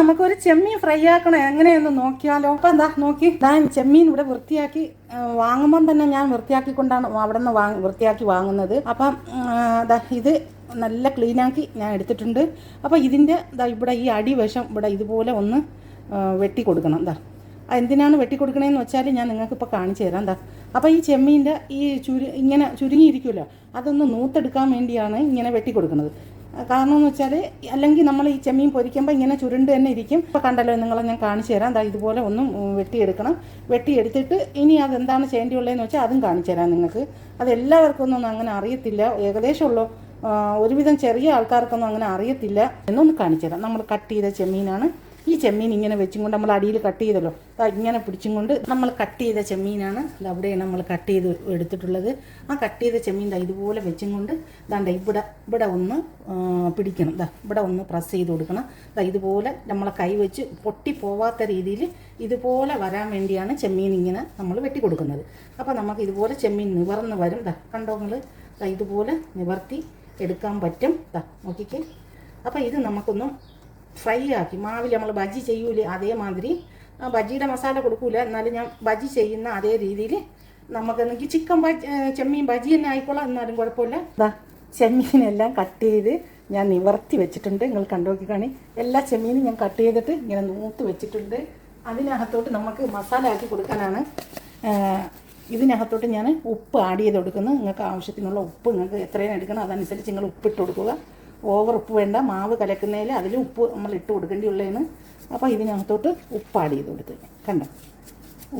നമുക്കൊരു ചെമ്മീൻ ഫ്രൈ ആക്കണം? എങ്ങനെയെന്ന് നോക്കിയാലോ. അപ്പൊ എന്താ നോക്കി. ഞാൻ ചെമ്മീൻ ഇവിടെ വൃത്തിയാക്കി വാങ്ങുമ്പം തന്നെ ഞാൻ വൃത്തിയാക്കിക്കൊണ്ടാണ് അവിടെ നിന്ന് വാങ്ങ വൃത്തിയാക്കി വാങ്ങുന്നത്. അപ്പം ഇത് നല്ല ക്ലീനാക്കി ഞാൻ എടുത്തിട്ടുണ്ട്. അപ്പോൾ ഇതിന്റെ ദാ ഇവിടെ ഈ അടിവശം ഇവിടെ ഇതുപോലെ ഒന്ന് വെട്ടി കൊടുക്കണം എന്താ എന്തിനാണ് വെട്ടി കൊടുക്കണേന്ന് വെച്ചാൽ ഞാൻ നിങ്ങൾക്ക് ഇപ്പോൾ കാണിച്ചു തരാം എന്താ അപ്പോൾ ഈ ചെമ്മീന്റെ ഈ ചുരു ഇങ്ങനെ ചുരുങ്ങിയിരിക്കുമല്ലോ അതൊന്ന് നൂത്തെടുക്കാൻ വേണ്ടിയാണ് ഇങ്ങനെ വെട്ടി കൊടുക്കുന്നത്. കാരണം എന്ന് വെച്ചാൽ അല്ലെങ്കിൽ നമ്മൾ ഈ ചെമ്മീൻ പൊരിക്കുമ്പോൾ ഇങ്ങനെ ചുരുണ്ട് തന്നെ ഇരിക്കും. ഇപ്പോൾ കണ്ടല്ലോ നിങ്ങളെ ഞാൻ കാണിച്ചു തരാം. ദാ ഇതുപോലെ ഒന്നും വെട്ടിയെടുക്കണം. വെട്ടിയെടുത്തിട്ട് ഇനി അതെന്താണ് ചെയ്യേണ്ടിയുള്ളതെന്ന് വെച്ചാൽ അതും കാണിച്ചു തരാം നിങ്ങൾക്ക്. അത് ഒന്നും അങ്ങനെ അറിയത്തില്ല. ഏകദേശം ഉള്ളു ഒരുവിധം ചെറിയ ആൾക്കാർക്കൊന്നും അങ്ങനെ അറിയത്തില്ല. എന്നൊന്ന് കാണിച്ചു തരാം. നമ്മൾ കട്ട് ചെയ്ത ചെമ്മീനാണ്. ഈ ചെമ്മീൻ ഇങ്ങനെ വെച്ചും കൊണ്ട് നമ്മൾ അടിയിൽ കട്ട് ചെയ്തല്ലോ. ഇങ്ങനെ പിടിച്ചും കൊണ്ട് നമ്മൾ കട്ട് ചെയ്ത ചെമ്മീനാണ് അവിടെയാണ് നമ്മൾ കട്ട് ചെയ്ത് എടുത്തിട്ടുള്ളത്. ആ കട്ട് ചെയ്ത ചെമ്മീൻ ദാ ഇതുപോലെ വെച്ചും കൊണ്ട് ദാണ്ട ഇവിടെ ഇവിടെ ഒന്ന് പിടിക്കണം. ദാ ഇവിടെ ഒന്ന് പ്രസ് ചെയ്ത് കൊടുക്കണം. ദാ ഇതുപോലെ നമ്മളെ കൈ വെച്ച് പൊട്ടി പോവാത്ത രീതിയിൽ ഇതുപോലെ വരാൻ വേണ്ടിയാണ് ചെമ്മീൻ ഇങ്ങനെ നമ്മൾ വെട്ടി കൊടുക്കുന്നത്. അപ്പോൾ നമുക്ക് ഇതുപോലെ ചെമ്മീൻ നിവർന്ന് വരും. ദാ കണ്ടോ നിങ്ങൾ ഇതുപോലെ നിവർത്തി എടുക്കാൻ പറ്റും. ദാ നോക്കിക്കേ. അപ്പോൾ ഇത് നമുക്കൊന്ന് ഫ്രൈ ആക്കി മാവിൽ നമ്മൾ ബജി ചെയ്യൂലേ അതേമാതിരി. ബജിയുടെ മസാല കൊടുക്കൂല. എന്നാലും ഞാൻ ബജി ചെയ്യുന്ന അതേ രീതിയിൽ നമുക്ക് എനിക്ക് ചിക്കൻ ബജി ചെമ്മീൻ ബജി തന്നെ ആയിക്കോളാം. എന്നാലും കുഴപ്പമില്ല. ദാ ചെമ്മീനെല്ലാം കട്ട് ചെയ്ത് ഞാൻ നിവർത്തി വെച്ചിട്ടുണ്ട്. നിങ്ങൾ കണ്ടോക്കി കാണി. എല്ലാ ചെമ്മീനും ഞാൻ കട്ട് ചെയ്തിട്ട് ഇങ്ങനെ നൂത്ത് വെച്ചിട്ടുണ്ട്. അതിനകത്തോട്ട് നമുക്ക് മസാല ആക്കി കൊടുക്കാനാണ്. ഇതിനകത്തോട്ട് ഞാൻ ഉപ്പ് ആഡ് ചെയ്ത് കൊടുക്കുന്നു. നിങ്ങൾക്ക് ആവശ്യത്തിനുള്ള ഉപ്പ് നിങ്ങൾക്ക് എത്രയും എടുക്കണം അതനുസരിച്ച് നിങ്ങൾ ഉപ്പിട്ട് കൊടുക്കുക. ഓവർ ഉപ്പ് വേണ്ട മാവ് കലക്കുന്നതിൽ അതിൽ ഉപ്പ് നമ്മൾ ഇട്ട് കൊടുക്കേണ്ടിയുള്ളതാണ്. അപ്പോൾ ഇതിനകത്തോട്ട് ഉപ്പ് ആഡ് ചെയ്ത് കൊടുത്ത് കണ്ട?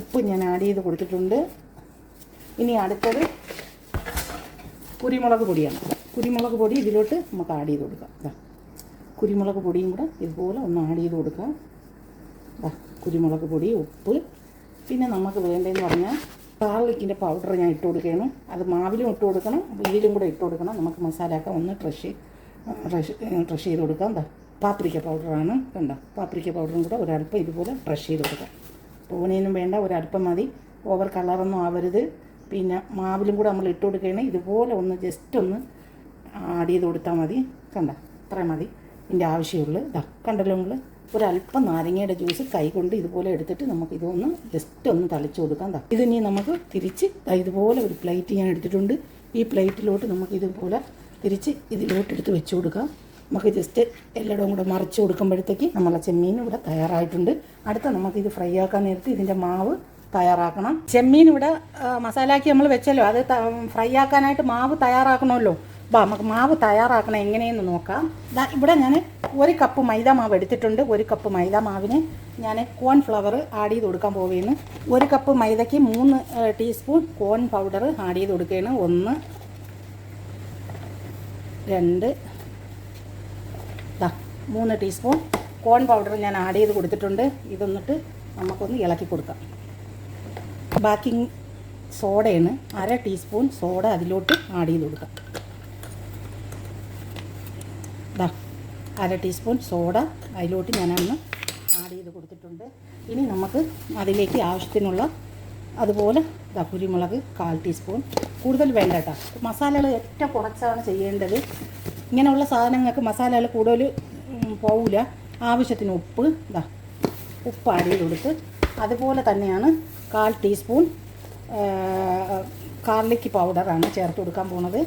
ഉപ്പ് ഞാൻ ആഡ് ചെയ്ത് കൊടുത്തിട്ടുണ്ട്. ഇനി അടുത്തത് കുരുമുളക് പൊടിയാണ്. കുരുമുളക് പൊടി ഇതിലോട്ട് നമുക്ക് ആഡ് ചെയ്ത് കൊടുക്കാം. ഇതാ കുരുമുളക് പൊടിയും കൂടെ ഇതുപോലെ ഒന്ന് ആഡ് ചെയ്ത് കൊടുക്കാം. ഇതാ കുരുമുളക് പൊടി ഉപ്പ്. പിന്നെ നമുക്ക് വേണ്ടതെന്ന് പറഞ്ഞാൽ ഗാർലിക്കിന്റെ പൗഡർ ഞാൻ ഇട്ട് കൊടുക്കുകയാണ്. അത് മാവിലും ഇട്ട് കൊടുക്കണം ഇതിലും കൂടെ ഇട്ട് കൊടുക്കണം. നമുക്ക് മസാലയൊക്കെ ഒന്ന് ട്രഷ് ട്രഷ് ചെയ്ത് കൊടുക്കാം പാപ്രിക്ക പൗഡറാണ് കണ്ട? പാപ്രിക്ക പൗഡറും കൂടെ ഒരല്പം ഇതുപോലെ ട്രഷ് ചെയ്ത് കൊടുക്കാം തോനെയൊന്നും വേണ്ട ഒരല്പം മതി. ഓവർ കളറൊന്നും ആവരുത്. പിന്നെ മാവിലും കൂടെ നമ്മൾ ഇട്ട് കൊടുക്കുകയാണ് ഇതുപോലെ ഒന്ന് ജസ്റ്റ് ഒന്ന് ആഡ് ചെയ്ത് കൊടുത്താൽ മതി. കണ്ട? അത്രയും മതി. ഇതിന്റെ ആവശ്യമുള്ളൂ. ഇതാ കണ്ടല്ലോ നിങ്ങൾ ഒരല്പം നാരങ്ങയുടെ ജ്യൂസ് കൈ കൊണ്ട് ഇതുപോലെ എടുത്തിട്ട് നമുക്ക് ഇതൊന്ന് ജസ്റ്റ് ഒന്ന് തളിച്ചു കൊടുക്കാം. ഇതിനി നമുക്ക് തിരിച്ച് ഇതുപോലെ ഒരു പ്ലേറ്റ് ഞാൻ എടുത്തിട്ടുണ്ട്. ഈ പ്ലേറ്റിലോട്ട് നമുക്ക് ഇതുപോലെ തിരിച്ച് ഇതിലോട്ട് എടുത്ത് വെച്ച് കൊടുക്കാം. നമുക്ക് ജസ്റ്റ് എല്ലായിടവും കൂടെ മറിച്ച് കൊടുക്കുമ്പോഴത്തേക്ക് നമ്മളെ ചെമ്മീൻ ഇവിടെ തയ്യാറായിട്ടുണ്ട്. അടുത്ത നമുക്ക് ഇത് ഫ്രൈ ആക്കാൻ നേരത്ത് ഇതിന്റെ മാവ് തയ്യാറാക്കണം. ചെമ്മീൻ ഇവിടെ മസാലാക്കി നമ്മൾ വെച്ചല്ലോ. അത് ഫ്രൈ ആക്കാനായിട്ട് മാവ് തയ്യാറാക്കണമല്ലോ. അപ്പോൾ നമുക്ക് മാവ് തയ്യാറാക്കണം എങ്ങനെയെന്ന് നോക്കാം. ഇവിടെ ഞാൻ ഒരു കപ്പ് മൈദ മാവ് എടുത്തിട്ടുണ്ട്. ഒരു കപ്പ് മൈദ മാവിന് ഞാൻ കോൺ ഫ്ലവർ ആഡ് ചെയ്ത് കൊടുക്കാൻ പോവുകയാണ്. ഒരു കപ്പ് മൈദയ്ക്ക് മൂന്ന് ടീസ്പൂൺ കോൺ പൗഡർ ആഡ് ചെയ്ത് കൊടുക്കുകയാണ്. ഒന്ന് രണ്ട്. മൂന്ന് ടീസ്പൂൺ കോൺ പൗഡർ ഞാൻ ആഡ് ചെയ്ത് കൊടുത്തിട്ടുണ്ട്. ഇതൊന്നിട്ട് നമുക്കൊന്ന് ഇളക്കി കൊടുക്കാം. ബാക്കിംഗ് സോഡയാണ് അര ടീസ്പൂൺ സോഡ അതിലോട്ട് ആഡ് ചെയ്ത് കൊടുക്കാം. ദാ അര ടീസ്പൂൺ സോഡ അതിലോട്ട് ഞാനൊന്ന് ആഡ് ചെയ്ത് കൊടുത്തിട്ടുണ്ട്. ഇനി നമുക്ക് അതിലേക്ക് ആവശ്യത്തിനുള്ള അതുപോലെ ഇതാ കുരുമുളക് കാൽ ടീസ്പൂൺ. കൂടുതൽ വേണ്ട കേട്ടോ. മസാലകൾ ഏറ്റവും കുറച്ചാണ് ചെയ്യേണ്ടത്. ഇങ്ങനെയുള്ള സാധനങ്ങൾക്ക് മസാലകൾ കൂടുതൽ പോവില്ല ആവശ്യത്തിന് ഉപ്പ് ഇതാ ഉപ്പ് അരിയിൽ കൊടുത്ത് അതുപോലെ തന്നെയാണ് കാൽ ടീസ്പൂൺ കാർലിക്ക് പൗഡറാണ് ചേർത്ത് കൊടുക്കാൻ പോണത്.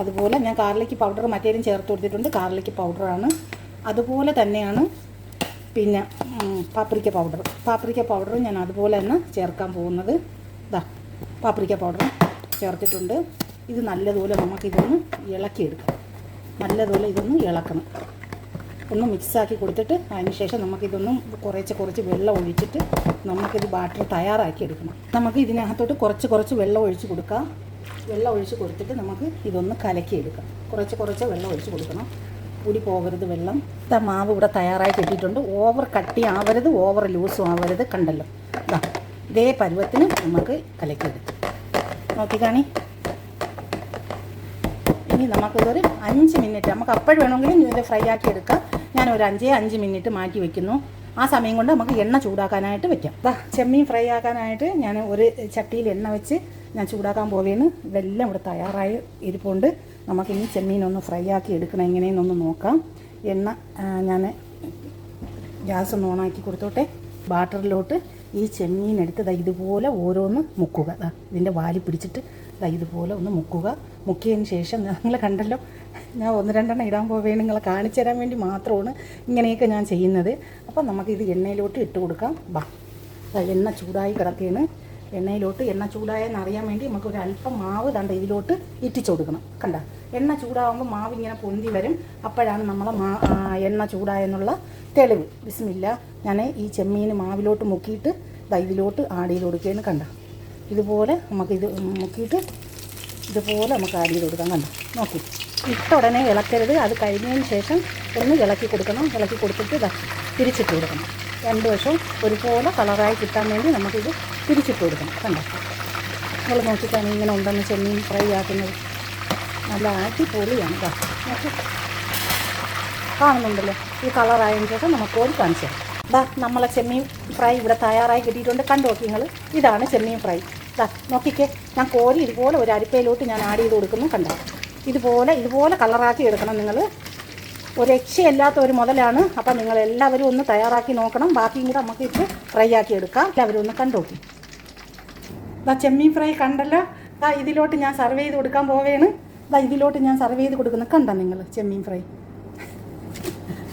അതുപോലെ ഞാൻ കാർലിക്ക് പൗഡർ മറ്റേലും ചേർത്ത് കൊടുത്തിട്ടുണ്ട്. കാർലിക്ക് പൗഡറാണ് അതുപോലെ തന്നെയാണ് പിന്നെ പാപ്രിക്ക പൗഡർ പാപ്രിക്ക പൗഡറും ഞാൻ അതുപോലെ തന്നെ ചേർക്കാൻ പോകുന്നത്. ഇതാ പാപ്രിക്ക പൗഡർ ചേർത്തിട്ടുണ്ട്. ഇത് നല്ലതുപോലെ നമുക്കിതൊന്ന് ഇളക്കിയെടുക്കാം. നല്ലതുപോലെ ഇതൊന്ന് ഇളക്കണം. ഒന്ന് മിക്സാക്കി കൊടുത്തിട്ട് അതിന് ശേഷം നമുക്കിതൊന്നും കുറച്ച് കുറച്ച് വെള്ളം ഒഴിച്ചിട്ട് നമുക്കിത് ബാറ്റർ തയ്യാറാക്കി എടുക്കണം. നമുക്ക് ഇതിനകത്തോട്ട് കുറച്ച് കുറച്ച് വെള്ളം ഒഴിച്ച് കൊടുക്കാം. വെള്ളം ഒഴിച്ച് കൊടുത്തിട്ട് നമുക്ക് ഇതൊന്ന് കലക്കിയെടുക്കാം. കുറച്ച് കുറച്ച് വെള്ളം ഒഴിച്ച് കൊടുക്കണം. കൂടി പോകരുത് വെള്ളം. മാവ് ഇവിടെ തയ്യാറായി കിട്ടിയിട്ടുണ്ട്. ഓവർ കട്ടി ആവരുത് ഓവർ ലൂസും ആവരുത് കണ്ടല്ലോ. ഇതാ ഇതേ പരുവത്തിന് നമുക്ക് കലക്കിയെടുക്കാം. നോക്കി കാണി. ഇനി നമുക്കിതൊരു അഞ്ച് മിനിറ്റ് നമുക്ക് അപ്പോഴും വേണമെങ്കിലും ഇത് ഫ്രൈ ആക്കി എടുക്കാം. ഞാൻ ഒരു അഞ്ചേ അഞ്ച് മിനിറ്റ് മാറ്റി വെക്കുന്നു. ആ സമയം കൊണ്ട് നമുക്ക് എണ്ണ ചൂടാക്കാനായിട്ട് വെക്കാം. ചെമ്മീൻ ഫ്രൈ ആക്കാനായിട്ട് ഞാൻ ഒരു ചട്ടിയിൽ എണ്ണ വെച്ച് ഞാൻ ചൂടാക്കാൻ പോവുകയാണ് ഇതെല്ലാം ഇവിടെ തയ്യാറായി ഇരിപ്പുണ്ട്. നമുക്കിനി ചെമ്മീനൊന്ന് ഫ്രൈ ആക്കി എടുക്കണം. എങ്ങനെയെന്നൊന്ന് നോക്കാം. എണ്ണ ഞാൻ ഗ്യാസ് ഒന്ന് ഓണാക്കി കൊടുത്തോട്ടെ. ബാട്ടറിലോട്ട് ഈ ചെമ്മീൻ എടുത്ത് ഇതുപോലെ ഓരോന്ന് മുക്കുക. ഇതിന്റെ വാലി പിടിച്ചിട്ട് ഇതുപോലെ ഒന്ന് മുക്കുക. മുക്കിയതിന് ശേഷം നിങ്ങൾ കണ്ടല്ലോ ഞാൻ ഒന്ന് രണ്ടെണ്ണം ഇടാൻ പോവേ. നിങ്ങളെ കാണിച്ചു തരാൻ വേണ്ടി മാത്രമാണ് ഇങ്ങനെയൊക്കെ ഞാൻ ചെയ്യുന്നത്. അപ്പം നമുക്കിത് എണ്ണയിലോട്ട് ഇട്ട് കൊടുക്കാം. ബാ എണ്ണ ചൂടായി കിടക്കുകയാണ് എണ്ണയിലോട്ട് എണ്ണ ചൂടായെന്ന് അറിയാൻ വേണ്ടി നമുക്ക് ഒരു അല്പം മാവ് തണ്ട ഇതിലോട്ട് ഇറ്റിച്ചു കൊടുക്കണം. കണ്ട? എണ്ണ ചൂടാകുമ്പോൾ മാവ് ഇങ്ങനെ പൊന്തി വരും. അപ്പോഴാണ് നമ്മളെ എണ്ണ ചൂടായെന്നുള്ള തെളിവ്. ബിസ്മില്ല ഞാൻ ഈ ചെമ്മീൻ മാവിലോട്ട് മുക്കിയിട്ട് ദാ ആഡ് ചെയ്ത് കൊടുക്കുകയെന്ന് കണ്ട. ഇതുപോലെ നമുക്ക് ഇത് മുക്കിയിട്ട് ഇതുപോലെ നമുക്ക് ആഡ് ചെയ്ത് കൊടുക്കാം കണ്ട. നോക്കി. ഇട്ട ഉടനെ ഇളക്കരുത്. അത് കഴിഞ്ഞതിന് ശേഷം ഒന്ന് ഇളക്കി കൊടുക്കണം. ഇളക്കി കൊടുത്തിട്ട് തിരിച്ചിട്ട് കൊടുക്കണം. രണ്ട് വശവും ഒരുപോലെ കളറായി കിട്ടാൻ വേണ്ടി നമുക്കിത് തിരിച്ചിട്ട് കൊടുക്കണം. കണ്ടോ? നിങ്ങൾ നോക്കിക്കാണ് ഇങ്ങനെ ഉണ്ടെന്ന് ചെമ്മീൻ ഫ്രൈ ആക്കുന്നത്. നല്ല അടിപൊളിയാണ് കേട്ടോ. കാണുന്നുണ്ടല്ലോ? ഈ കളറായതിന് ശേഷം നമുക്ക് കോരി കാണിച്ചു ഇതാ നമ്മളെ ചെമ്മീൻ ഫ്രൈ ഇവിടെ തയ്യാറായി കിട്ടിയിട്ടുണ്ട്. കണ്ടു നോക്കി നിങ്ങൾ ഇതാണ് ചെമ്മീൻ ഫ്രൈ. ദാ നോക്കിക്കേ. ഞാൻ കോരി ഇതുപോലെ ഒരു അരിപ്പയിലോട്ട് ഞാൻ ആഡ് ചെയ്ത് കൊടുക്കുന്നു. കണ്ടോ? ഇതുപോലെ ഇതുപോലെ കളറാക്കി എടുക്കണം നിങ്ങൾ ഒരു രക്ഷയില്ലാത്ത ഒരു മുതലാണ്. അപ്പം നിങ്ങൾ എല്ലാവരും ഒന്ന് തയ്യാറാക്കി നോക്കണം. ബാക്കിയും കൂടെ നമുക്ക് ഇത് ഫ്രൈ ആക്കി എടുക്കാം. എല്ലാവരും ഒന്ന് കണ്ടോക്കി ദാ ചെമ്മീൻ ഫ്രൈ കണ്ടല്ലോ. ദാ ഇതിലോട്ട് ഞാൻ സർവ് ചെയ്ത് കൊടുക്കാൻ പോവേണ്. ദാ ഇതിലോട്ട് ഞാൻ സർവ് ചെയ്ത് കൊടുക്കുന്നത് കണ്ടോ നിങ്ങൾ ചെമ്മീൻ ഫ്രൈ?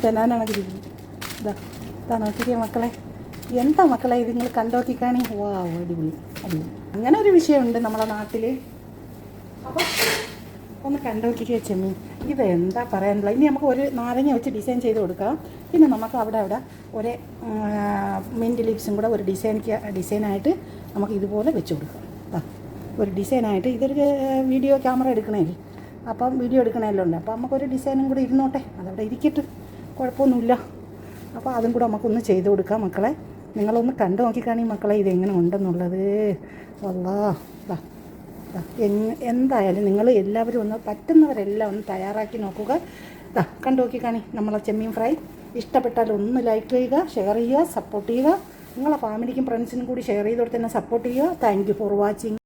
തന്നാനാണ് ഇരിക്കുന്നത് ഇതാ ഇതാ നോക്കിക്കേ മക്കളെ. എന്താ മക്കളെ ഇത് നിങ്ങൾ കണ്ടോക്കിക്കാണെങ്കിൽ കാണി വാ അടിപൊളി അടിപൊളി. അങ്ങനെ ഒരു വിഷയമുണ്ട് നമ്മളെ നാട്ടിൽ അപ്പോൾ ഒന്ന് കണ്ടോക്കിക്കേ ചെമ്മീൻ. ഇത് എന്താ പറയാനുള്ള ഇനി നമുക്ക് ഒരു നാരങ്ങ വെച്ച് ഡിസൈൻ ചെയ്ത് കൊടുക്കാം. പിന്നെ നമുക്ക് അവിടെ അവിടെ ഒരു മിന്റ് ലീവ്സും കൂടെ ഒരു ഡിസൈൻ ഡിസൈനായിട്ട് നമുക്ക് ഇതുപോലെ വെച്ച് കൊടുക്കാം. ഒരു ഡിസൈനായിട്ട് ഇതൊരു വീഡിയോ ക്യാമറ എടുക്കണേ അപ്പം വീഡിയോ എടുക്കണമല്ലോ ഉണ്ട് അപ്പോൾ നമുക്കൊരു ഡിസൈനും കൂടെ ഇരുന്നോട്ടെ. അതവിടെ ഇരിക്കട്ടെ. കുഴപ്പമൊന്നുമില്ല. അപ്പോൾ അതും കൂടെ നമുക്കൊന്ന് ചെയ്ത് കൊടുക്കാം മക്കളെ. നിങ്ങളൊന്ന് കണ്ടു നോക്കിക്കാണി മക്കളെ ഇതെങ്ങനെ ഉണ്ടെന്നുള്ളത്. എങ്- എന്തായാലും നിങ്ങൾ എല്ലാവരും ഒന്ന് പറ്റുന്നവരെല്ലാം ഒന്ന് തയ്യാറാക്കി നോക്കുക. കണ്ടു നോക്കി കാണി നമ്മളെ ചെമ്മീൻ ഫ്രൈ. ഇഷ്ടപ്പെട്ടാൽ ഒന്ന് ലൈക്ക് ചെയ്യുക ഷെയർ ചെയ്യുക സപ്പോർട്ട് ചെയ്യുക. നിങ്ങളെ ഫാമിലിക്കും ഫ്രണ്ട്സിനും കൂടി ഷെയർ ചെയ്ത് തന്നെ സപ്പോർട്ട് ചെയ്യുക. Thank for watching